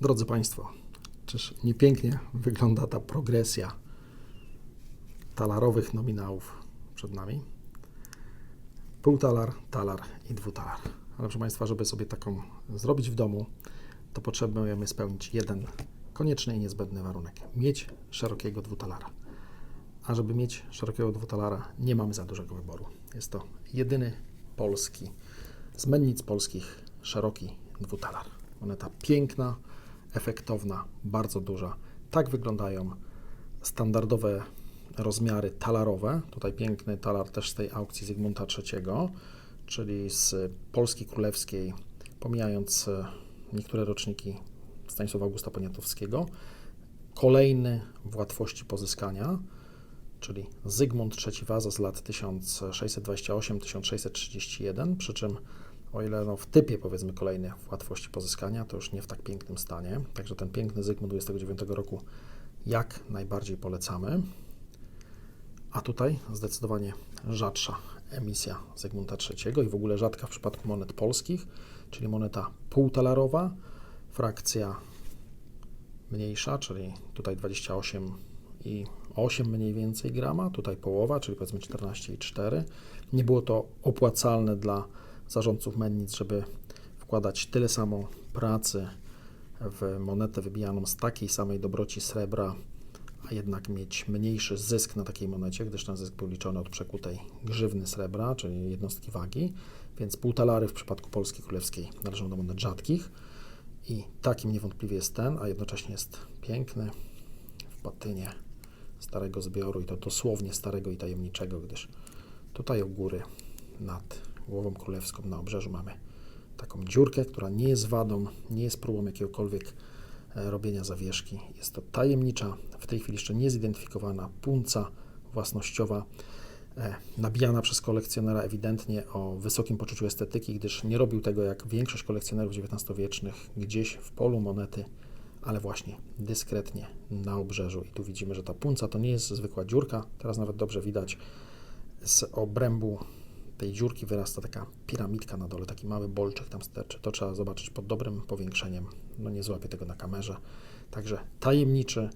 Drodzy Państwo, czyż nie pięknie wygląda ta progresja talarowych nominałów przed nami? Półtalar, talar i dwutalar. Ale proszę Państwa, żeby sobie taką zrobić w domu, to potrzebujemy spełnić jeden konieczny i niezbędny warunek. Mieć szerokiego dwutalara. A żeby mieć szerokiego dwutalara, nie mamy za dużego wyboru. Jest to jedyny polski, z mennic polskich, szeroki dwutalar. Moneta piękna, efektowna, bardzo duża. Tak wyglądają standardowe rozmiary talarowe. Tutaj piękny talar też z tej aukcji Zygmunta III, czyli z Polski Królewskiej, pomijając e, niektóre roczniki Stanisława Augusta Poniatowskiego. Kolejny w łatwości pozyskania, czyli Zygmunt III Waza z lat 1628-1631, przy czym o ile no w typie powiedzmy kolejny w łatwości pozyskania, to już nie w tak pięknym stanie. Także ten piękny Zygmunt 29 roku jak najbardziej polecamy. A tutaj zdecydowanie rzadsza emisja Zygmunta III i w ogóle rzadka w przypadku monet polskich, czyli moneta półtalarowa, frakcja mniejsza, czyli tutaj 28 i 8 mniej więcej grama, tutaj połowa, czyli powiedzmy 14,4. Nie było to opłacalne dla zarządców mennic, żeby wkładać tyle samo pracy w monetę wybijaną z takiej samej dobroci srebra, a jednak mieć mniejszy zysk na takiej monecie, gdyż ten zysk był liczony od przekutej grzywny srebra, czyli jednostki wagi, więc półtalary w przypadku Polski Królewskiej należą do monet rzadkich. I takim niewątpliwie jest ten, a jednocześnie jest piękny w patynie starego zbioru i to dosłownie starego i tajemniczego, gdyż tutaj u góry nad głową królewską na obrzeżu mamy taką dziurkę, która nie jest wadą, nie jest próbą jakiegokolwiek e, robienia zawieszki. Jest to tajemnicza, w tej chwili jeszcze niezidentyfikowana punca własnościowa, e, nabijana przez kolekcjonera ewidentnie o wysokim poczuciu estetyki, gdyż nie robił tego jak większość kolekcjonerów XIX-wiecznych gdzieś w polu monety, ale właśnie dyskretnie na obrzeżu. I tu widzimy, że ta punca to nie jest zwykła dziurka. Teraz nawet dobrze widać z obrębu tej dziurki wyrasta taka piramidka na dole, taki mały bolczek tam sterczy. To trzeba zobaczyć pod dobrym powiększeniem. No nie złapię tego na kamerze. Także tajemniczy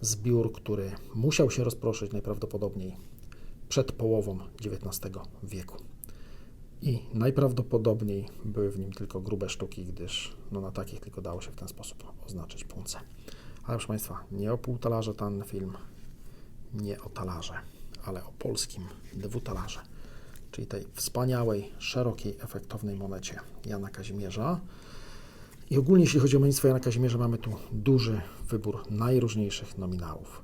zbiór, który musiał się rozproszyć najprawdopodobniej przed połową XIX wieku. I najprawdopodobniej były w nim tylko grube sztuki, gdyż no, na takich tylko dało się w ten sposób oznaczyć punce. Ale proszę Państwa, nie o półtalarze ten film, nie o talarze, ale o polskim dwutalarze, czyli tej wspaniałej, szerokiej, efektownej monecie Jana Kazimierza. I ogólnie, jeśli chodzi o mennictwo Jana Kazimierza, mamy tu duży wybór najróżniejszych nominałów.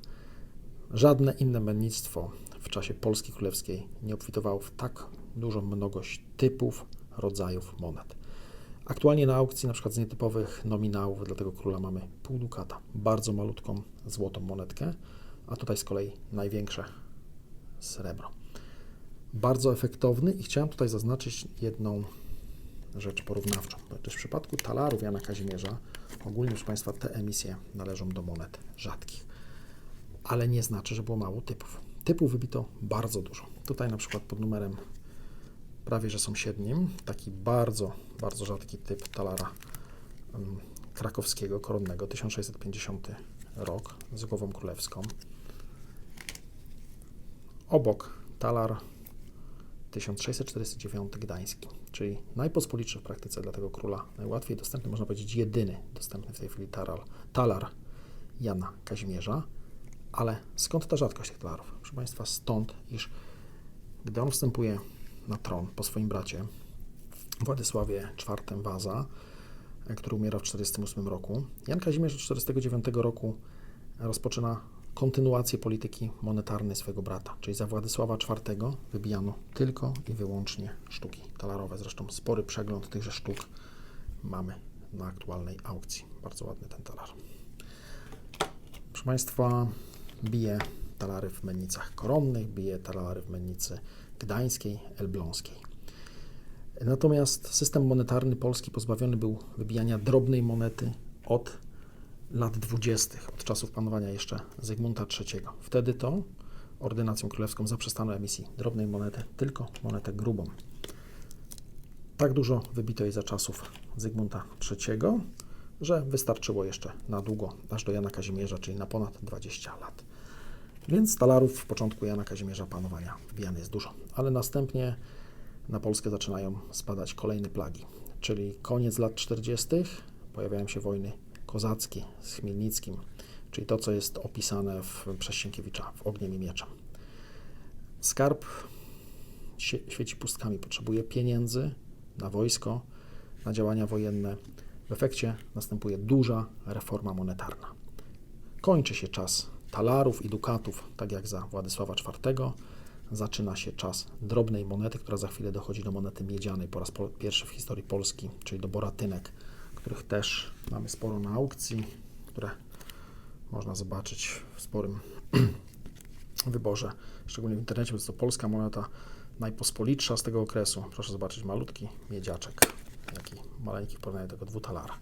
Żadne inne mennictwo w czasie Polski Królewskiej nie obfitowało w tak dużą mnogość typów, rodzajów monet. Aktualnie na aukcji na przykład z nietypowych nominałów dla tego króla mamy pół dukata, bardzo malutką złotą monetkę, a tutaj z kolei największe srebro. Bardzo efektowny i chciałem tutaj zaznaczyć jedną rzecz porównawczą, gdyż w przypadku talarów Jana Kazimierza ogólnie, proszę Państwa, te emisje należą do monet rzadkich, ale nie znaczy, że było mało typów. Typów wybito bardzo dużo. Tutaj na przykład pod numerem prawie że sąsiednim, taki bardzo, bardzo rzadki typ talara um, krakowskiego, koronnego, 1650 rok, z głową królewską. Obok talar 1649 gdański, czyli najpospolitszy w praktyce dla tego króla, najłatwiej dostępny, można powiedzieć jedyny dostępny w tej chwili talar, talar Jana Kazimierza. Ale skąd ta rzadkość tych talarów? Proszę Państwa, stąd, iż gdy on wstępuje na tron po swoim bracie, Władysławie IV Waza, e, który umiera w 1948 roku. Jan Kazimierz od 1949 roku rozpoczyna kontynuację polityki monetarnej swojego brata, czyli za Władysława IV wybijano tylko i wyłącznie sztuki talarowe. Zresztą spory przegląd tychże sztuk mamy na aktualnej aukcji. Bardzo ładny ten talar. Proszę Państwa, bije talary w mennicach koronnych, bije talary w mennicy gdańskiej, elbląskiej. Natomiast system monetarny polski pozbawiony był wybijania drobnej monety od lat 20., od czasów panowania jeszcze Zygmunta III. Wtedy to ordynacją królewską zaprzestano emisji drobnej monety, tylko monetę grubą. Tak dużo wybito jej za czasów Zygmunta III, że wystarczyło jeszcze na długo, aż do Jana Kazimierza, czyli na ponad 20 lat. Więc talarów w początku Jana Kazimierza panowania wbijane jest dużo, ale następnie na Polskę zaczynają spadać kolejne plagi, czyli koniec lat 40. pojawiają się wojny kozackie z Chmielnickim, czyli to, co jest opisane w, przez Sienkiewicza w Ogniem i Mieczem. Skarb świeci pustkami, potrzebuje pieniędzy na wojsko, na działania wojenne. W efekcie następuje duża reforma monetarna. Kończy się czas talarów i dukatów, tak jak za Władysława IV. Zaczyna się czas drobnej monety, która za chwilę dochodzi do monety miedzianej po raz pierwszy w historii Polski, czyli do boratynek, których też mamy sporo na aukcji, które można zobaczyć w sporym wyborze, szczególnie w internecie, bo jest to polska moneta najpospolitsza z tego okresu. Proszę zobaczyć, malutki miedziaczek, jaki maleńki w porównaniu do tego dwutalara.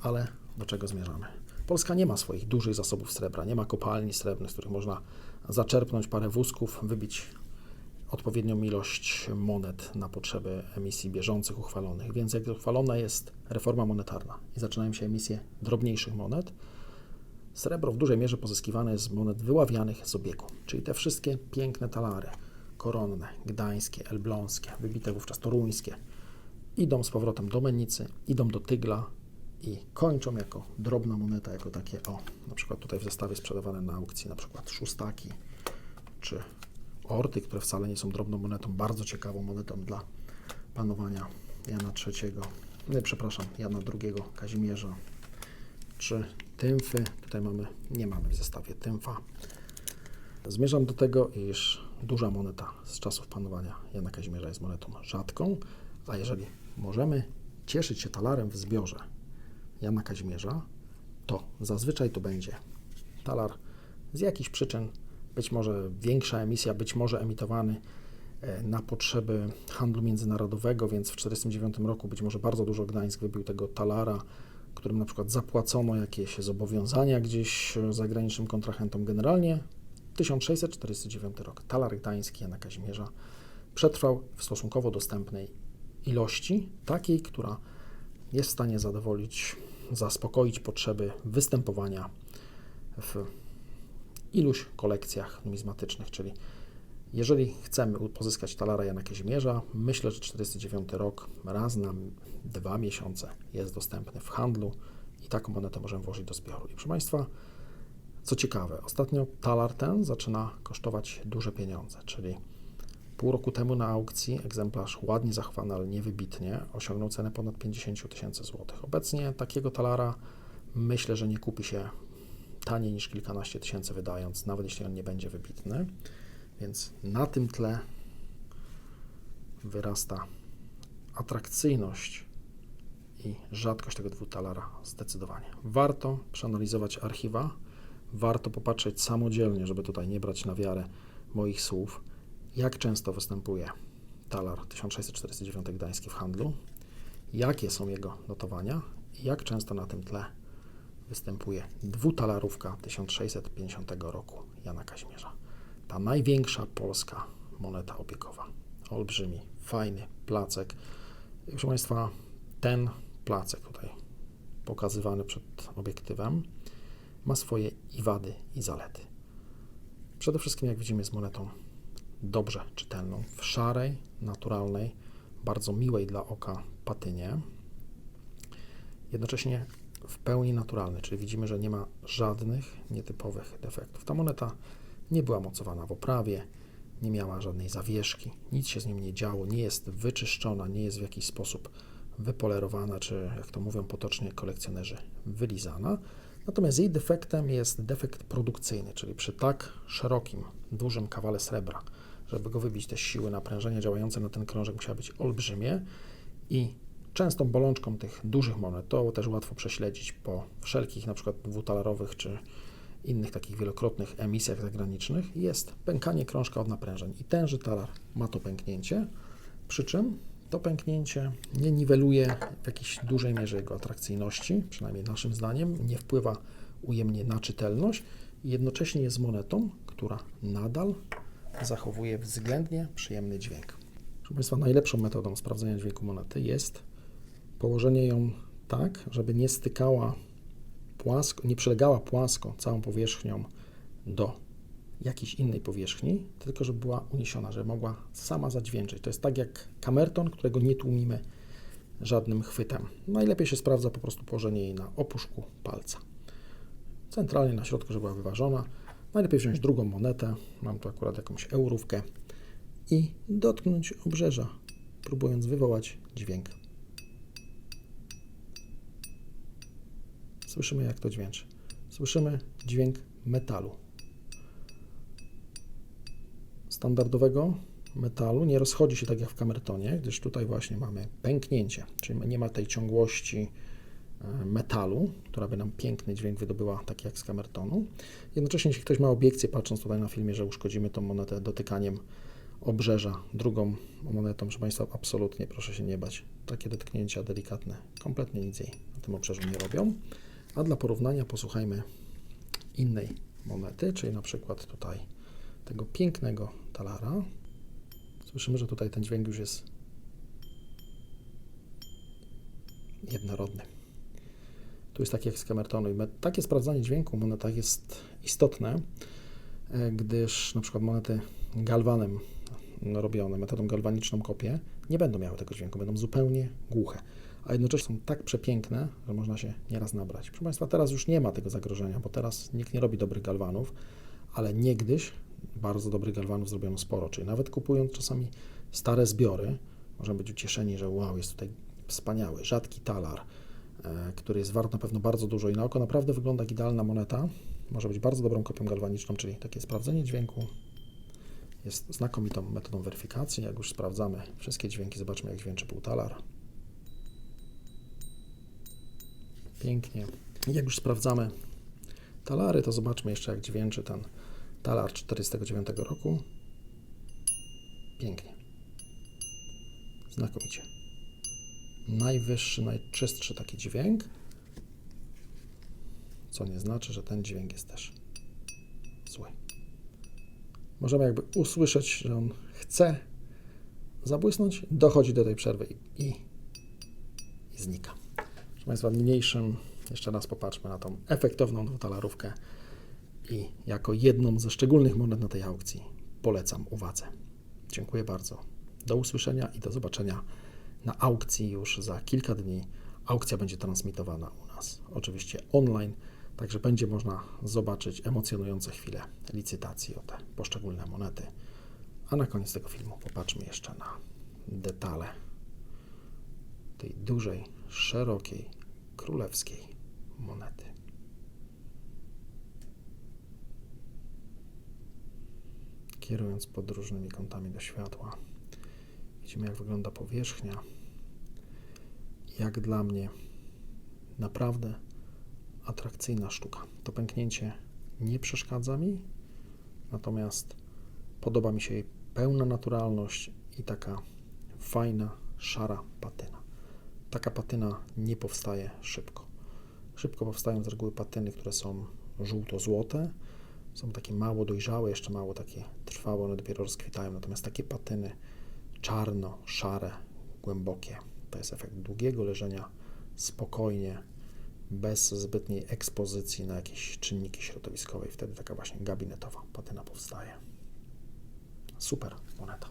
Ale do czego zmierzamy? Polska nie ma swoich dużych zasobów srebra, nie ma kopalni srebrnych, z których można zaczerpnąć parę wózków, wybić odpowiednią ilość monet na potrzeby emisji bieżących uchwalonych. Więc jak uchwalona jest reforma monetarna i zaczynają się emisje drobniejszych monet, srebro w dużej mierze pozyskiwane jest z monet wyławianych z obiegu, czyli te wszystkie piękne talary, koronne, gdańskie, elbląskie, wybite wówczas toruńskie, idą z powrotem do Mennicy, idą do Tygla i kończą jako drobna moneta, jako takie, o, na przykład tutaj w zestawie sprzedawane na aukcji, na przykład szóstaki, czy orty, które wcale nie są drobną monetą, bardzo ciekawą monetą dla panowania Jana III, nie, przepraszam, Jana II, Kazimierza, czy tymfy, tutaj mamy, nie mamy w zestawie tymfa. Zmierzam do tego, iż duża moneta z czasów panowania Jana Kazimierza jest monetą rzadką, a jeżeli możemy cieszyć się talarem w zbiorze Jana Kazimierza, to zazwyczaj to będzie talar z jakichś przyczyn, być może większa emisja, być może emitowany e, na potrzeby handlu międzynarodowego, więc w 1949 roku być może bardzo dużo Gdańsk wybił tego talara, którym na przykład zapłacono jakieś zobowiązania gdzieś zagranicznym kontrahentom. Generalnie 1649 rok, talar gdański Jana Kazimierza przetrwał w stosunkowo dostępnej ilości, takiej, która jest w stanie zadowolić, zaspokoić potrzeby występowania w iluś kolekcjach numizmatycznych, czyli jeżeli chcemy pozyskać talara Jana Kazimierza, myślę, że 49 rok raz na dwa miesiące jest dostępny w handlu i taką monetę możemy włożyć do zbioru. I proszę Państwa, co ciekawe, ostatnio talar ten zaczyna kosztować duże pieniądze, czyli pół roku temu na aukcji egzemplarz ładnie zachwany, ale niewybitnie osiągnął cenę ponad 50 tysięcy złotych. Obecnie takiego talara myślę, że nie kupi się taniej niż kilkanaście tysięcy wydając, nawet jeśli on nie będzie wybitny. Więc na tym tle wyrasta atrakcyjność i rzadkość tego dwutalara zdecydowanie. Warto przeanalizować archiwa, warto popatrzeć samodzielnie, żeby tutaj nie brać na wiarę moich słów, jak często występuje talar 1649 gdański w handlu, jakie są jego notowania i jak często na tym tle występuje dwutalarówka 1650 roku Jana Kazimierza. Ta największa polska moneta opiekowa. Olbrzymi, fajny placek. Proszę Państwa, ten placek tutaj pokazywany przed obiektywem ma swoje i wady, i zalety. Przede wszystkim, jak widzimy, jest monetą dobrze czytelną, w szarej, naturalnej, bardzo miłej dla oka patynie. Jednocześnie w pełni naturalny, czyli widzimy, że nie ma żadnych nietypowych defektów. Ta moneta nie była mocowana w oprawie, nie miała żadnej zawieszki, nic się z nim nie działo, nie jest wyczyszczona, nie jest w jakiś sposób wypolerowana, czy jak to mówią potocznie kolekcjonerzy, wylizana. Natomiast jej defektem jest defekt produkcyjny, czyli przy tak szerokim, dużym kawale srebra, żeby go wybić, te siły naprężenia działające na ten krążek musiały być olbrzymie i częstą bolączką tych dużych monet, to też łatwo prześledzić po wszelkich na przykład dwutalarowych czy innych takich wielokrotnych emisjach zagranicznych, jest pękanie krążka od naprężeń. I tenże talar ma to pęknięcie, przy czym to pęknięcie nie niweluje w jakiejś dużej mierze jego atrakcyjności, przynajmniej naszym zdaniem, nie wpływa ujemnie na czytelność i jednocześnie jest monetą, która nadal zachowuje względnie przyjemny dźwięk. Proszę Państwa, najlepszą metodą sprawdzenia dźwięku monety jest położenie ją tak, żeby nie stykała płasko, nie przylegała płasko całą powierzchnią do jakiejś innej powierzchni, tylko żeby była uniesiona, żeby mogła sama zadźwięczyć. To jest tak jak kamerton, którego nie tłumimy żadnym chwytem. Najlepiej się sprawdza po prostu położenie jej na opuszku palca. Centralnie na środku, żeby była wyważona. Najlepiej wziąć drugą monetę, mam tu akurat jakąś eurówkę i dotknąć obrzeża, próbując wywołać dźwięk. Słyszymy, jak to dźwięczy. Słyszymy dźwięk metalu. Standardowego metalu nie rozchodzi się tak jak w kamertonie, gdyż tutaj właśnie mamy pęknięcie, czyli nie ma tej ciągłości e, metalu, która by nam piękny dźwięk wydobyła, tak jak z kamertonu. Jednocześnie, jeśli ktoś ma obiekcję, patrząc tutaj na filmie, że uszkodzimy tą monetę dotykaniem obrzeża drugą monetą, proszę Państwa, absolutnie proszę się nie bać. Takie dotknięcia delikatne kompletnie nic jej na tym obrzeżu nie robią. A dla porównania posłuchajmy innej monety, czyli na przykład tutaj tego pięknego talara. Słyszymy, że tutaj ten dźwięk już jest jednorodny. Tu jest tak jak z takie sprawdzanie dźwięku w monetach jest istotne, e, gdyż na przykład monety galwanem robione, metodą galwaniczną kopię, nie będą miały tego dźwięku, będą zupełnie głuche. A jednocześnie są tak przepiękne, że można się nieraz nabrać. Proszę Państwa, teraz już nie ma tego zagrożenia, bo teraz nikt nie robi dobrych galwanów, ale niegdyś bardzo dobrych galwanów zrobiono sporo, czyli nawet kupując czasami stare zbiory, możemy być ucieszeni, że wow, jest tutaj wspaniały, rzadki talar, e, który jest wart na pewno bardzo dużo i na oko naprawdę wygląda jak idealna moneta. Może być bardzo dobrą kopią galwaniczną, czyli takie sprawdzenie dźwięku jest znakomitą metodą weryfikacji. Jak już sprawdzamy wszystkie dźwięki, zobaczmy jak dźwięczy półtalar. Pięknie. Jak już sprawdzamy talary, to zobaczmy jeszcze jak dźwięczy ten talar 49 roku. Pięknie. Znakomicie. Najwyższy, najczystszy taki dźwięk, co nie znaczy, że ten dźwięk jest też zły. Możemy jakby usłyszeć, że on chce zabłysnąć, dochodzi do tej przerwy i, i, i znika. Proszę Państwa, niniejszym jeszcze raz popatrzmy na tą efektowną dwutalarówkę i jako jedną ze szczególnych monet na tej aukcji polecam uwadze. Dziękuję bardzo. Do usłyszenia i do zobaczenia na aukcji już za kilka dni. Aukcja będzie transmitowana u nas, oczywiście online, także będzie można zobaczyć emocjonujące chwile licytacji o te poszczególne monety. A na koniec tego filmu popatrzmy jeszcze na detale tej dużej, szerokiej, królewskiej monety. Kierując pod różnymi kątami do światła, widzimy jak wygląda powierzchnia. Jak dla mnie naprawdę atrakcyjna sztuka. To pęknięcie nie przeszkadza mi, natomiast podoba mi się jej pełna naturalność i taka fajna, szara patyna. Taka patyna nie powstaje szybko. Szybko powstają z reguły patyny, które są żółto-złote, są takie mało dojrzałe, jeszcze mało takie trwałe, one dopiero rozkwitają. Natomiast takie patyny czarno-szare, głębokie, to jest efekt długiego leżenia spokojnie, bez zbytniej ekspozycji na jakieś czynniki środowiskowe i wtedy taka właśnie gabinetowa patyna powstaje. Super moneta.